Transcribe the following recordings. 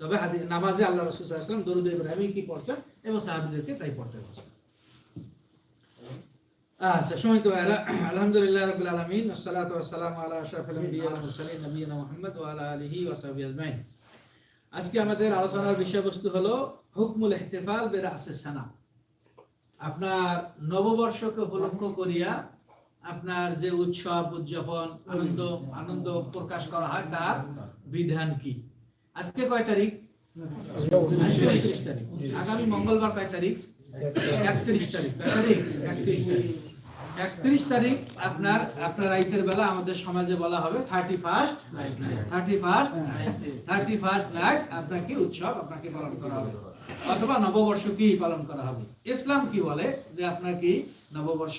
তবে নামাজে আল্লাহ রসুল সাল্লাম দরুদ ইব্রাহিম কি এবং সাহাবিদেরকে তাই পড়তে আচ্ছা সময় তো আলহামদুলিল্লাহ রাব্বিল আলামিন ওয়াসসালাতু ওয়াসসালামু আলা আশরাফিল আম্বিয়া ওয়াল মুরসালিন, নবিয়িনা মুহাম্মদ ওয়া আলা আলিহি ওয়া সাহবিহি আজমাইন। আজকে আমাদের আলোচনার বিষয়বস্তু হলো হুকমুল ইহতিফাল বিরাসিস সানা আপনার নববর্ষকে উপলক্ষ করিয়া আপনার যে উৎসব, উদযাপন, আনন্দ আনন্দ প্রকাশ করা হয়, তার বিধান কি? আজকে কয় তারিখ? আজকে 29 তারিখ। আগামী মঙ্গলবার কয় তারিখ? একত্রিশ তারিখ। একত্রিশ তারিখ। একত্রিশ তারিখ আপনার আপনার রাইতের বেলা আমাদের সমাজে বলা হবে thirty first thirty first thirty first night আপনাকে উৎসব আপনাকে পালন করা হবে। অথবা নববর্ষ কি পালন করা হবে? ইসলাম কি বলে যে আপনার কি নববর্ষ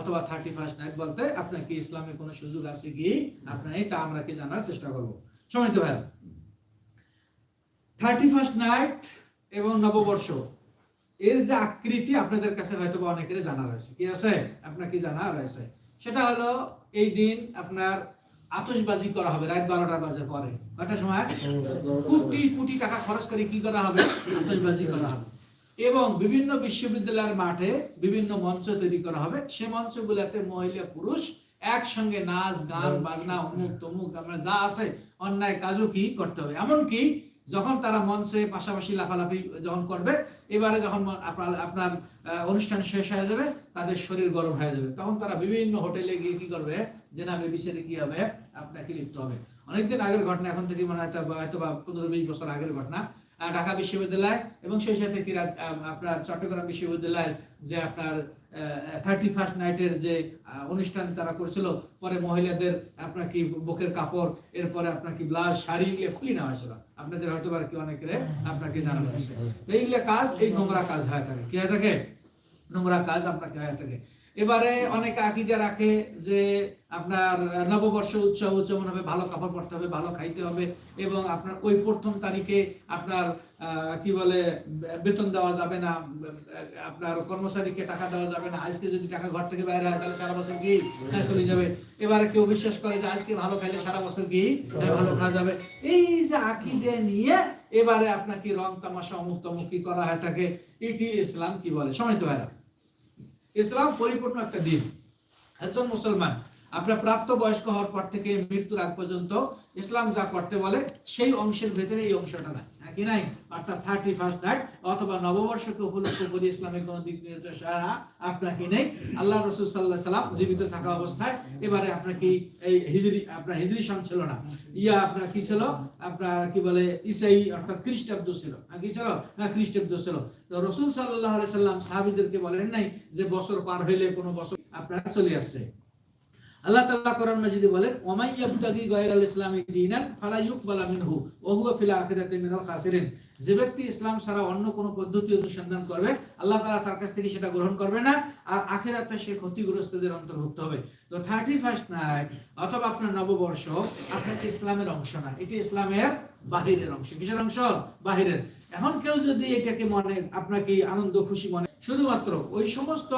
অথবা থার্টি ফার্স্ট নাইট বলতে আপনার কি ইসলামে কোনো সুযোগ আছে কি? আপনার এই তা আমরা কি জানার চেষ্টা করব? সময় তো ভাই থার্টি ফার্স্ট নাইট এবং নববর্ষ, এর যে আকৃতি আপনাদের কাছে হয়তো অনেকের জানা রয়েছে। কি আছে? আপনার কি জানা রয়েছে? সেটা হলো এই দিন আপনার আতশবাজি করা হবে রাত বারোটা বাজে পরে। কয়টার সময়? কোটি কোটি টাকা খরচ করে কি করা হবে? আতশবাজি করা হবে। এবং বিভিন্ন বিশ্ববিদ্যালয়ের মাঠে বিভিন্ন মঞ্চ তৈরি করা হবে। সে মঞ্চগুলোতে মহিলা পুরুষ একসঙ্গে নাচ গান বাজনা অমুক তমুক আমরা যা আছে অন্যায় কাজও কি করতে হবে? এমনকি যখন তারা মঞ্চে পাশাপাশি লাফালাফি যখন করবে, এবারে যখন আপনার আপনার অনুষ্ঠান শেষ হয়ে যাবে, তাদের শরীর গরম হয়ে যাবে। তখন তারা বিভিন্ন হোটেলে গিয়ে কি করবে? যে নামে বিচারে কি হবে? আপনাকে লিপ্ত হবে। অনেকদিন আগের ঘটনা, এখন থেকে মনে হয় হয়তো বা- পনেরো, বিশ বছর আগের ঘটনা। ঢাকা বিশ্ববিদ্যালয় এবং সেই সাথে আপনার চট্টগ্রাম বিশ্ববিদ্যালয়ের যে আপনার থার্টি ফার্স্ট নাইটের যে অনুষ্ঠান তারা করছিল, পরে মহিলাদের আপনার কি বুকের কাপড়, এরপরে আপনার কি ব্লাউজ, শাড়ি এগুলো খুলি নেওয়া হয়েছিল। আপনাদের হয়তো বা কি অনেকের আপনাকে জানানো হয়েছে। তো এইগুলো কাজ, এই নোংরা কাজ হয়ে থাকে। কি হয়ে থাকে? নোংরা কাজ আপনাকে হয়ে থাকে। এবারে অনেকে আকিদা রাখে যে আপনার নববর্ষ উৎসব উদযাপন হবে ভালো কাপড় পরতে হবে ভালো খাইতে হবে এবং আপনার ওই প্রথম তারিখে আপনার কি বলে বেতন দেওয়া যাবে না আপনার কর্মচারীকে টাকা দেওয়া যাবে না আজকে যদি টাকা ঘর থেকে বাইরে হয় তাহলে সারা বছর হ্যাঁ, চলে যাবে? এবারে কেউ বিশ্বাস করে যে আজকে ভালো খাইলে সারা বছর হ্যাঁ, ভালো খাওয়া যাবে? এই যে আকিদে নিয়ে এবারে আপনাকে রং তামাশা অমুক তমুক কি করা হয় থাকে? এটি ইসলাম কি বলে? সময় তো ভাইরা। ইসলাম পরিপূর্ণ একটা দিন। একজন মুসলমান, আপনার প্রাপ্ত বয়স্ক হওয়ার পর থেকে মৃত্যুর আগ পর্যন্ত ইসলাম যা করতে বলে, সেই অংশের ভেতরে এই অংশটা নাই। হ্যাঁ কি নাই, অর্থাৎ থার্টি ফার্স্ট নাইট অথবা নববর্ষকে উপলক্ষ করে ইসলামের কোন দিক নির্দেশনা আপনাকে নেই। আল্লাহ রসুল সাল্লাহ সাল্লাম জীবিত থাকা অবস্থায়, এবারে আপনার কি এই হিজরি, আপনার হিজরি সন ছিল না। ইয়া আপনার কি ছিল? আপনার কি বলে, ইসাই, অর্থাৎ খ্রিস্টাব্দ ছিল। হ্যাঁ কি ছিল? হ্যাঁ খ্রিস্টাব্দ ছিল। তো রসুল সাল্লাহ সাল্লাম সাহাবিদেরকে বলেন নাই যে বছর পার হইলে কোনো বছর আপনার চলে আসছে। আল্লাহ তাআলা কোরআন মাজিদে বলেন ওমাই ইয়াবতাগি গায়রাল ইসলামি দীনান ফালা ইউকবালা মিনহু, ওয়া হুয়া ফিল আখিরাতি মিনাল খাসিরিন। যে ব্যক্তি ইসলাম ছাড়া অন্য কোনো পদ্ধতি অনুসন্ধান করবে, আল্লাহ তাআলা তার কাছ থেকে সেটা গ্রহণ করবে না, আর আখিরাতে সে ক্ষতিগ্রস্তদের অন্তর্ভুক্ত হবে। তো থার্টি ফার্স্ট নাইট অথবা আপনার নববর্ষ, আপনাকে ইসলামের অংশ না, এটি ইসলামের বাহিরের অংশ। কিসের অংশ? বাহিরের। এখন কেউ যদি এটাকে মনে, আপনাকে আনন্দ, খুশি মনে, শুধুমাত্র ওই সমস্ত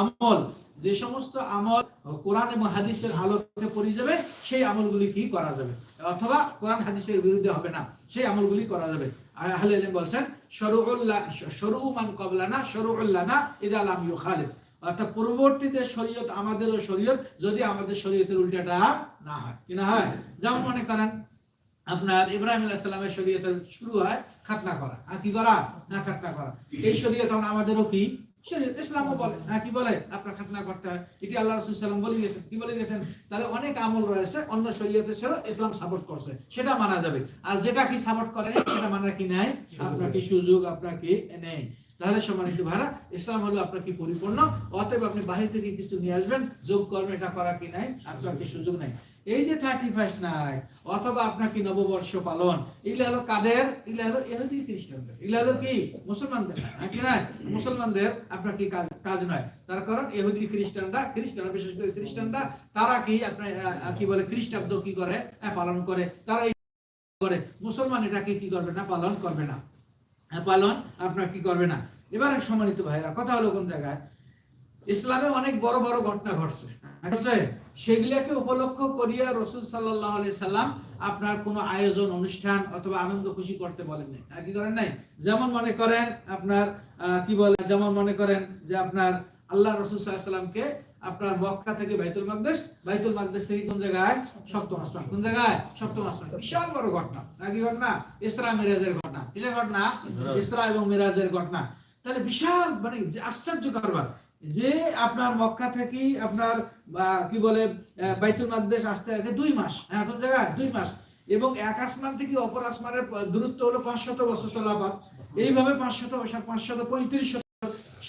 আমল যে সমস্ত আমল কোরআন এবং হাদিসের আলোকে পড়ে যাবে, সেই আমলগুলি কি করা যাবে? অথবা কোরআন হাদিসের বিরুদ্ধে হবে না, সেই আমলগুলি করা যাবে। আহলে বলছেন শরু মান কবলানা ইউখালিফ। অর্থাৎ পরবর্তীতে শরীয়ত আমাদেরও শরীয়ত, যদি আমাদের শরীয়তের উল্টাটা না হয়। কি না হয়? যেমন মনে করেন, আপনার ইব্রাহিম আলাইহিস সালামের শরীয়তের শুরু হয় খাতনা করা। আর কি করা? না, খাতনা করা। এই শরীয়ত আমাদেরও কি? শরীয়ত ইসলামও বলে। হ্যাঁ কি বলে? আপনার খাতনা করতে হয়। এটি আল্লাহ রাসূল সাল্লাম বলে গেছেন কি বলে গেছেন তাহলে অনেক আমল রয়েছে অন্য শরীয়তে ছিল ইসলাম সাপোর্ট করছে। সেটা মানা যাবে। আর যেটা কি সাপোর্ট করে সেটা মানা কি নাই? আপনার কি সুযোগ আপনার কি নেই? তাহলে সম্মানিত ভাড়া ইসলাম হলো আপনার কি পরিপূর্ণ? অতএব আপনি বাহির থেকে কিছু নিয়ে আসবেন যোগ কর্ম এটা করা কি নাই? আপনার কি সুযোগ নাই? এই যে থার্টি ফার্স্ট নাইট অথবা আপনার কি নববর্ষ পালন এগুলো হলো কাদের? এগুলো হলো ইহুদি খ্রিস্টানদের। এগুলো হলো কি? মুসলমানদের না হ্যাঁ না মুসলমানদের আপনার কি কাজ কাজ নয়। তার কারণ ইহুদি খ্রিস্টানরা খ্রিস্টানরা বিশেষ করে খ্রিস্টানরা তারা কি আপনার কি বলে খ্রিস্টাব্দ কি করে? আহ, পালন করে। তারা করে। মুসলমান এটাকে কি করবে না পালন করবে না। হ্যাঁ, পালন আপনার কি করবে না। এবারে সম্মানিত ভাইরা কথা হলো কোন জায়গায়? ইসলামে অনেক বড় বড় ঘটনা ঘটছে। আছে সেগুলাকে উপলক্ষ করিয়া রসুল সাল্লাহ সাল্লাম আপনার কোনো আয়োজন অনুষ্ঠান অথবা আনন্দ খুশি করতে বলেন নাই। আর কি করেন নাই? যেমন মনে করেন আপনার কি বলে? যেমন মনে করেন যে আপনার আল্লাহ রসুল সাল্লামকে আপনার মক্কা থেকে বাইতুল মাকদেশ বাইতুল মাকদেশ থেকে কোন জায়গায়? সপ্তম আসমান কোন জায়গায়? সপ্তম আসমান বিশাল বড় ঘটনা। নাকি ঘটনা? ইসরা মিরাজের ঘটনা। কিসের ঘটনা? ইসরা। এবং মিরাজের ঘটনা। তাহলে বিশাল মানে আশ্চর্য কারবার। যে আপনার মক্কা থেকে আপনার কি বলে বাইতুল মাকদেশ আসতে আগে দুই মাস হ্যাঁ জায়গায়? দুই মাস। এবং এক আসমান থেকে অপর আসমানের দূরত্ব হলো পাঁচশত বছর চলাপথ এইভাবে পাঁচশত বছর পাঁচশত পঁয়ত্রিশ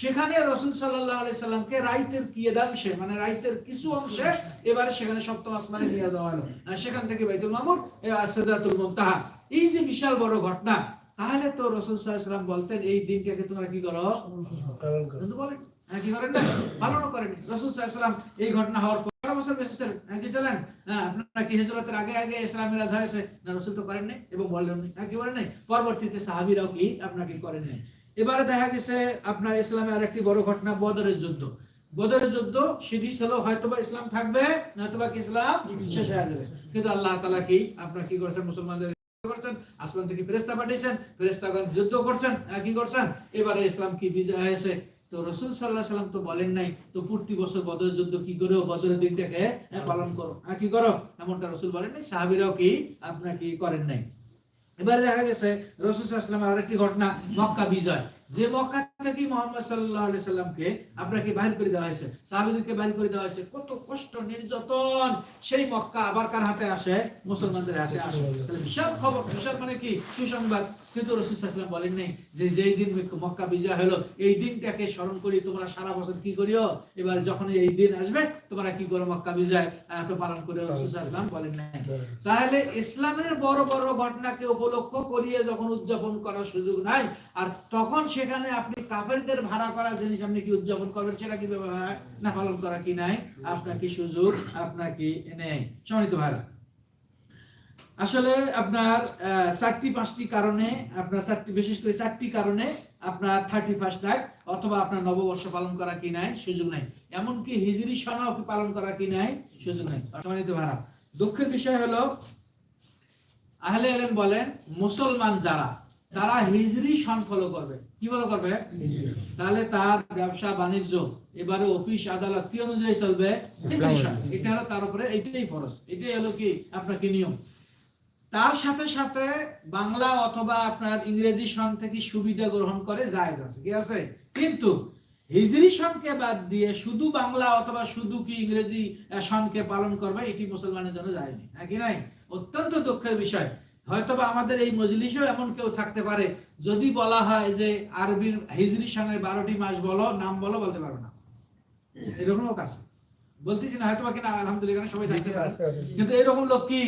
সেখানে রসুল সাল্লাহ আলি সাল্লামকে রাইতের কিয়েদাংশে মানে রাইতের কিছু অংশে এবারে সেখানে সপ্তম আসমানে নিয়ে যাওয়া হলো। সেখান থেকে বাইতুল মামুর সেদাতুল মুনতাহা। এই যে বিশাল বড় ঘটনা তাহলে তো রসুল সাল্লাম বলতেন এই দিনটাকে তোমরা কি করো? কিন্তু বলেন। কি করেন না? রসুল এই ঘটনা হওয়ার পর বছর হ্যাঁ কি হ্যাঁ আপনারা কি আগে আগে ইসলাম মিরাজ হয়েছে? না, রসুল তো করেন নাই এবং বললেন হ্যাঁ কি বলেন নাই? পরবর্তীতে সাহাবিরাও কি আপনাকে করেন নাই এবারে দেখা গেছে আপনার ইসলামে আরেকটি বড় ঘটনা, বদরের যুদ্ধ। বদরের যুদ্ধ সেটি ছিল, হয়তোবা ইসলাম থাকবে, নয়তোবা কি ইসলাম শেষ হয়ে যাবে। কিন্তু আল্লাহ তালা কি? আপনার কি করেছেন? মুসলমানদের করছেন, আসমান থেকে ফেরেস্তা পাঠিয়েছেন ফেরেস্তাগণ যুদ্ধ করছেন কি করছেন? এবারে ইসলাম কি বিজয় হয়েছে? তো রসুল সাল্লাহ সাল্লাম তো বলেন নাই তো প্রতি বছর বদর যুদ্ধ কি করো বছরের দিনটাকে হ্যাঁ, পালন করো। হ্যাঁ, কি করো? এমনটা রসুল বলেন নাই সাহাবিরাও কি আপনার কি করেন নাই। এবারে দেখা গেছে রসুল সাল্লামের আরেকটি ঘটনা মক্কা বিজয়। যে মক্কা থেকে মোহাম্মদ সাল্লাহ আলি সাল্লামকে আপনাকে বাহির করে দেওয়া হয়েছে? সাহাবিদেরকে বাহির করে দেওয়া হয়েছে। কত কষ্ট নির্যাতন! সেই মক্কা আবার কার হাতে আসে? মুসলমানদের হাতে আসে। বিশাল খবর বিশাল মানে কি? সুসংবাদ। কিন্তু রসুল সাল্লাম বলেন নাই যে যেই দিন মক্কা বিজয় হলো, এই দিনটাকে স্মরণ করি তোমরা সারা বছর কি করিও? এবার যখন এই দিন আসবে, তোমরা কি করো মক্কা বিজয়? এত পালন করে রসুল সাল্লাম বলেন নাই। তাহলে ইসলামের বড় বড় ঘটনাকে উপলক্ষ করিয়ে যখন উদযাপন করার সুযোগ নাই, আর তখন সেখানে আপনি কাফেরদের ভাড়া করা জিনিস আপনি কি উদযাপন করবেন সেটা কি না পালন করা কি নাই? আপনার কি সুযোগ? আপনার কি নেই? সমিত ভাইরা আসলে আপনার চারটি পাঁচটি কারণে আপনার চারটি বিশেষ করে চারটি কারণে আপনার থার্টি ফার্স্ট নাইট অথবা আপনার নববর্ষ পালন করা কি নাই সুযোগ নাই। এমনকি হিজরি সনাও পালন করা কি নাই সুযোগ নাই। সম্মানিত ভাড়া। দুঃখের বিষয় হলো আহলে আলেম বলেন মুসলমান যারা তারা হিজরি সন ফলো করবে। কি ফলো করবে? তাহলে তার ব্যবসা বাণিজ্য এবারে অফিস আদালত কি অনুযায়ী চলবে? এটা হলো তার উপরে এটাই ফরজ। এটাই হলো কি আপনার কি নিয়ম? তার সাথে সাথে বাংলা অথবা আপনার ইংরেজি সন থেকে সুবিধা গ্রহণ করে জায়েজ আছে কি আছে? কিন্তু হিজরি সনকে বাদ দিয়ে শুধু বাংলা অথবা শুধু কি ইংরেজি সনকে পালন করবে এটি মুসলমানের জন্য যায়নি হ্যাঁ কি নাই? অত্যন্ত দুঃখের বিষয়। হয়তোবা আমাদের এই মজলিসেও এমন কেউ থাকতে পারে যদি বলা হয় যে আরবির হিজরি সনের বারোটি মাস বলো নাম বলো বলতে পারবে না। এরকম লোক আছে বলতেছি না হয়তো কিনা আলহামদুলিল্লাহ সবাই থাকতে পারে। কিন্তু এরকম লোক কি?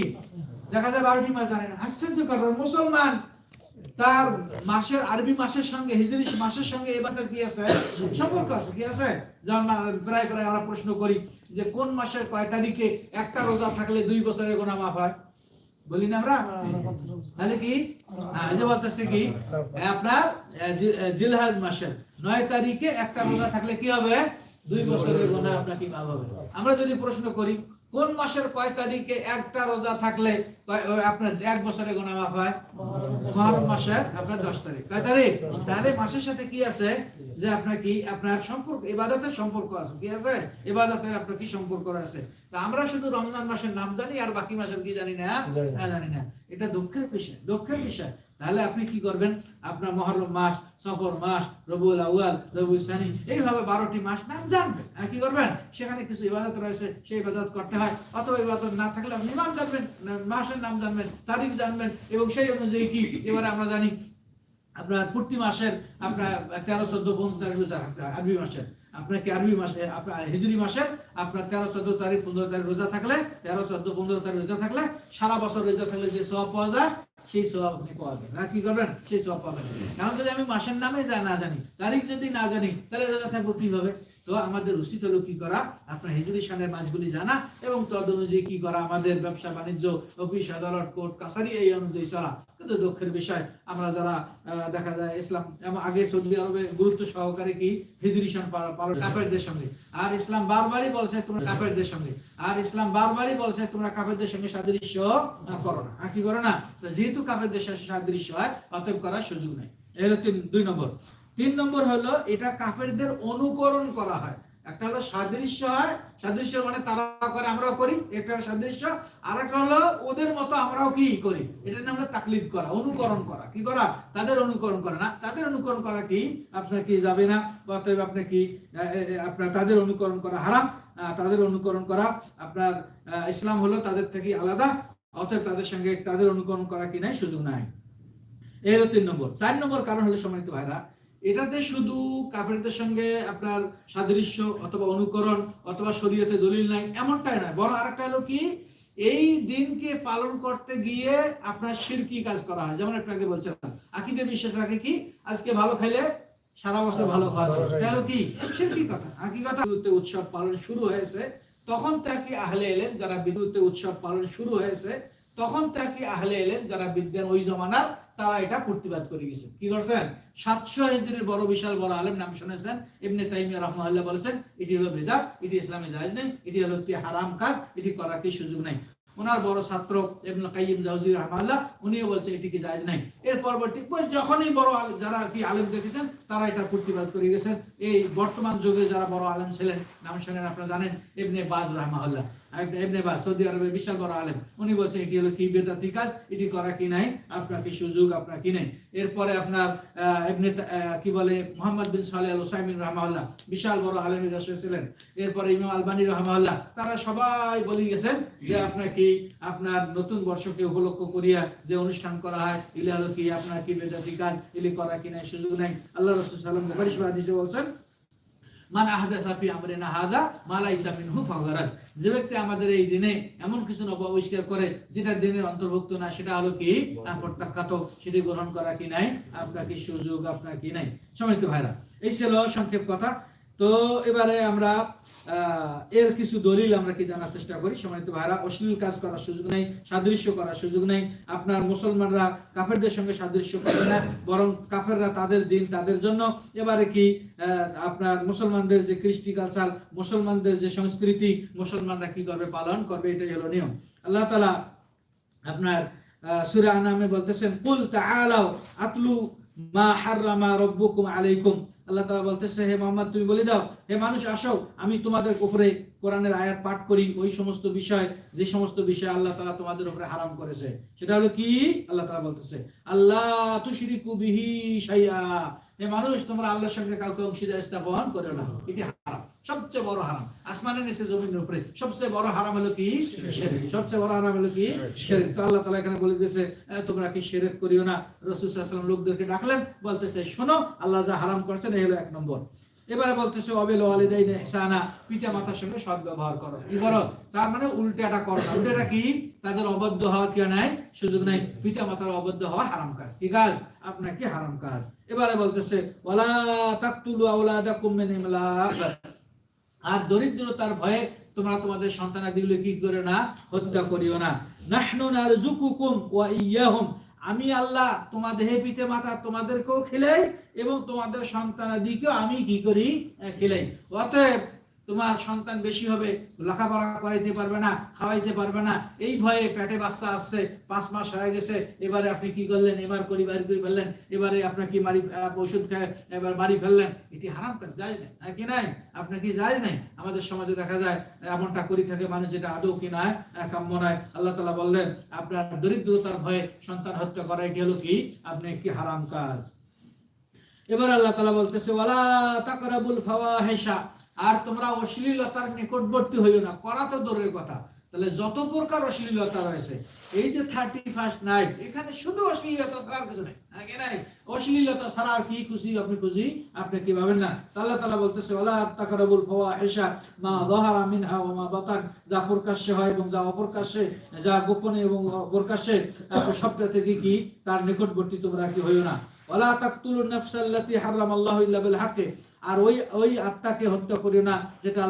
দেখা যায় বারোটি মাস জানে না। আশ্চর্যকর মুসলমান তার মাসের আরবি মাসের সঙ্গে হিজরি মাসের সঙ্গে এবার কি আছে? সম্পর্ক আছে কি আছে? যেমন প্রায় প্রায় আমরা প্রশ্ন করি যে কোন মাসের কয় তারিখে একটা রোজা থাকলে দুই বছরের গোনা মাফ হয়? বলি না আমরা? তাহলে কি? হ্যাঁ, যে বলতেছে কি? আপনার জিলহাজ মাসের নয় তারিখে একটা রোজা থাকলে কি হবে? দুই বছরের গোনা আপনার কি মাফ হবে? আমরা যদি প্রশ্ন করি কোন মাসের কয় তারিখে একটা রোজা থাকলে আপনার এক বছরের গোনা মাফ হয়? মহরম মাসের আপনার দশ তারিখ। কয় তারিখ? তাহলে মাসের সাথে কি আছে? যে আপনার কি আপনার সম্পর্ক ইবাদতের সম্পর্ক আছে। কি আছে? ইবাদতের আপনার কি সম্পর্ক আছে? তা আমরা শুধু রমজান মাসের নাম জানি আর বাকি মাসের কি জানি না? জানি না। হ্যাঁ, জানি না। এটা দুঃখের বিষয়। দুঃখের বিষয়। তাহলে আপনি কি করবেন? আপনার মহরম মাস, সফর মাস, রবুল আউয়াল, রবুল সানি, এইভাবে বারোটি মাস নাম জানবেন। আর কি করবেন? সেখানে কিছু ইবাদত রয়েছে, সেই ইবাদত করতে হয়। অথবা ইবাদত না থাকলে আপনি নাম জানবেন মাসের নাম জানবেন, তারিখ জানবেন, এবং সেই অনুযায়ী কি? এবারে আমরা জানি, আপনার প্রতি মাসের আপনার তেরো, চোদ্দ পনেরো তারিখ রাখতে হয়, আরবি মাসের। আপনার কি আরবি মাসে আপনার হিজুরি মাসে আপনার তেরো, চোদ্দ তারিখ, পনেরো তারিখ রোজা থাকলে, তেরো, চোদ্দ, পনেরো তারিখ রোজা থাকলে, সারা বছর রোজা থাকলে যে সব পাওয়া যায়, সেই সব আপনি পাওয়া যায় না কি করবেন? সেই সব পাবেন। এখন যদি আমি মাসের নামে না জানি, তারিখ যদি না জানি, তাহলে রোজা থাকব কীভাবে? তো আমাদের উচিত হলো কি করা? আপনার হিজরি সনের মাসগুলি জানা এবং তদ অনুযায়ী কি করা? আমাদের ব্যবসা বাণিজ্য অফিস আদালত কোর্ট কাছারি এই অনুযায়ী চলা। কিন্তু দুঃখের বিষয় আমরা যারা দেখা যায় ইসলাম এবং আগে সৌদি আরবে গুরুত্ব সহকারে কি? হিজরিশন পালন কাফেরদের সঙ্গে। আর ইসলাম বারবারই বলছে তোমরা কাফেরদের সঙ্গে। আর ইসলাম বারবারই বলছে তোমরা কাফেরদের সঙ্গে সাদৃশ্য করো না। আর কি করো না? যেহেতু কাফেরদের সাথে সাদৃশ্য হয় অতএব করার সুযোগ নেই। এই হলো তিন দুই নম্বর। তিন নম্বর হলো, এটা কাফেরদের অনুকরণ করা হয়। একটা হলো সাদৃশ্য হয়, সাদৃশ্য মানে তারা করে, আমরাও করি। একটা সাদৃশ্য আর একটা হলো ওদের মতো আমরাও কি করি? এটার নাম হলো তাকলিদ করা, অনুকরণ করা। কি করা? তাদের অনুকরণ করা না। তাদের অনুকরণ করা কি? আপনার কি যাবে না? অতএব আপনার কি আপনার তাদের অনুকরণ করা হারাম তাদের অনুকরণ করা আপনার ইসলাম হলো তাদের থেকে আলাদা, অতএব তাদের সঙ্গে তাদের অনুকরণ করা কি নাই? সুযোগ নাই। এই হলো তিন নম্বর। চার নম্বর কারণ হলো সম্মানিত ভাইরা এটাতে শুধু কাফেরদের সঙ্গে আপনার সাদৃশ্য অথবা অনুকরণ অথবা শরীয়তে দলিল নাই, এমনটাই নয় বরং আরেকটা হলো কি, এই দিনকে পালন করতে গিয়ে আপনার শিরকি কাজ করা হয় যেমন একটু আগে বলছিলাম, আকিদে বিশ্বাস রাখে কি, আজকে ভালো খাইলে সারা বছর ভালো খাওয়া যাবে। কি শিরকি কথা আকি কথা উৎসব পালন শুরু হয়েছে, তখন থেকে আহলে এলেন যারা বিদ্যুতে উৎসব পালন শুরু হয়েছে তখন থেকে আহলে এলেন যারা বিদ্যান ওই জমানার, তারা এটা প্রতিবাদ করে গেছে। কি করছেন? সাতশো হিজরির বড় বিশাল বড় আলেম নাম শুনেছেন। ইবনে তাইমিয়া রহমাল্লাহ বলেছেন, এটি হলো বেদাত, এটি ইসলামে জায়েজ নেই, এটি হলো একটি হারাম কাজ, এটি করার কি সুযোগ নেই। ওনার বড় ছাত্র ইবনে কাইয়িম জাওজি রহমাল্লাহ উনিও বলছেন এটি কি জায়েজ নাই? এর পরবর্তী যখনই বড় যারা কি আলেম দেখেছেন, তারা এটা প্রতিবাদ করে গেছেন। এই বর্তমান যুগে যারা বড় আলেম ছিলেন, নাম শুনেন, আপনারা জানেন এমনি বাজ রহমাল্লাহ বাজ সৌদি আরবের বিশাল বড় আলেম, উনি বলছেন, এটি হলো কি বেদাতি কাজ? এটি করা কি নাই? আপনার কি সুযোগ, আপনার কি এরপরে আপনার কি বলে, মোহাম্মদ বিন সালেহ আল ওসাইমিন রহমাল্লাহ বিশাল বড় আলেম ছিলেন। এরপরে ইমাম আলবানী রহমাল্লাহ তারা সবাই বলে গেছেন যে আপনার কি, আপনার নতুন বর্ষকে উপলক্ষ করিয়া যে অনুষ্ঠান করা হয় ইলে হলো কি, আপনার কি বেদাতি কাজ? ইলি করা কি নাই? সুযোগ নাই? আল্লাহ রসুল সাল্লাম বলছেন যে ব্যক্তি আমাদের এই দিনে এমন কিছু নব আবিষ্কার করে, যেটা দিনের অন্তর্ভুক্ত না, সেটা হলো কি? প্রত্যাখ্যাত, সেটি গ্রহণ করা কি নাই? আপনার কি সুযোগ, আপনার কি নাই? সমিত ভাইরা, এই ছিল সংক্ষেপ কথা। তো এবারে আমরা এর কিছু দলিল আমরা কি জানার চেষ্টা করি? সম্মানিত ভাইরা, অশ্লীল কাজ করার সুযোগ নেই, সাদৃশ্য করার সুযোগ নেই। আপনার মুসলমানরা কাফেরদের সঙ্গে সাদৃশ্য করে না, বরং কাফেররা তাদের দিন তাদের জন্য। এবারে কি আপনার মুসলমানদের যে কৃষ্টি কালচার, মুসলমানদের যে সংস্কৃতি, মুসলমানরা কি করবে? পালন করবে, এটাই হলো নিয়ম। আল্লাহ তালা আপনার সুরা আনামে বলতেছেন, কুল তাআলাও আতলু মা হাররামা রাব্বুকুম আলাইকুম। আল্লাহ তালা বলতেছে, হে মোহাম্মদ, তুমি বলে দাও, হে মানুষ, আসো, আমি তোমাদের উপরে কোরআনের আয়াত পাঠ করি, ওই সমস্ত বিষয়, যে সমস্ত বিষয় আল্লাহ তালা তোমাদের উপরে হারাম করেছে। সেটা হলো কি? আল্লাহ তালা বলতেছে আল্লাহ তুশরিকু বিহি শাইআ। হে মানুষ তোমরা আল্লাহর সঙ্গে কাউকে অংশীদার স্থাপন করো না, এটি হারাম, সবচেয়ে বড় হারাম। আসমানের নিচে জমিনের উপরে সবচেয়ে বড় হারাম হলো কি? সবচেয়ে বড় হারাম হলো কি? শেরেক। তো আল্লাহ তালা এখানে বলে দিয়েছে তোমরা কি শেরেক করিও না? রাসূল সাল্লাল্লাহু লোকদেরকে ডাকলেন, বলতেছে, শোনো, আল্লাহ যা হারাম করছেন, এই হলো এক নম্বর। এবারে বলতেছে, অবিল ওয়ালিদাইন ইহসানা, পিতা মাতার সঙ্গে সৎ ব্যবহার করো। কি করো? তার মানে উল্টাটা করো না। উল্টাটা কি? তাদের অবদ্ধ হওয়া কি নাই? সুযোগ নাই। পিতা মাতার অবদ্ধ হওয়া হারাম কাজ। কি কাজ? আপনার কি হারাম কাজ? এবারে বলতেছে, ওয়ালা তাকতুলু আওলাদাকুম মিন ইমলাক। আর দরিদ্রতার ভয়ে তোমরা তোমাদের সন্তান সন্তানাদিগুলো কি করে না? হত্যা করিও না। নাহনু নারজুকুকুম ওয়া ইয়াহুম আমি আল্লাহ তোমাদের হে পিতে মাতা তোমাদেরকেও খেলাই এবং তোমাদের সন্তানাদিকেও আমি কি করি খেলে খেলাই। অতএব তোমার সন্তান বেশি হবে, লেখাপড়া করাইতে পারবে না, খাওয়াইতে পারবে না। এই ভয়ে পেটে বাচ্চা আসছে, পাঁচ মাস হয়ে গেছে, এবারে আপনি কি করলেন? এবার করি বাড়ি করে ফেললেন, এবারে আপনার কি মারি ওষুধ খায় এবার মারি ফেললেন? এটি হারাম কাজ, যায় না হ্যাঁ কি নাই? আপনার কি যায় নাই? আমাদের সমাজে দেখা যায়, এমনটা করি থাকে মানুষ যেটা আদৌ কি নয় কাম্য নয়। আল্লাহ তালা বললেন, আপনার দরিদ্রতার ভয়ে সন্তান হত্যা করা, এটি হলো কি? আপনি কি হারাম কাজ। এবার আল্লাহ তালা বলতেছে, ওয়ালা তাকরাবুল ফাওয়াহিশা। আর তোমরা অশ্লীলতার নিকটবর্তী হইও না। করা তো দূরের কথা। তাহলে যত প্রকার অশ্লীলতা রয়েছে, এই যে থার্টি ফার্স্ট নাইট এখানে শুধু অশ্লীলতা ছাড়া কিছু নাই। আগে নাই? অশ্লীলতা ছাড়া কি খুশি আপনি খুশি? আপনি কি ভাবেন না? বলতেছে তাকরাবুল ফাওয়াহিশা মা যাহারা মিনহা ওয়া মা বাতান। যা প্রকাশ্যে হয় এবং যা অপ্রকাশ্যে, যা গোপনে এবং প্রকাশ্যে তারপর সবটা থেকে কি? তার নিকটবর্তী তোমরা কি হইও না। ওয়ালা তাকতুলুন হারাম আল্লাহ ইল্লা বিল হাক্কি। আর ওই ওই আত্মাকে হত্যা করিও না, যেটা আল্লাহ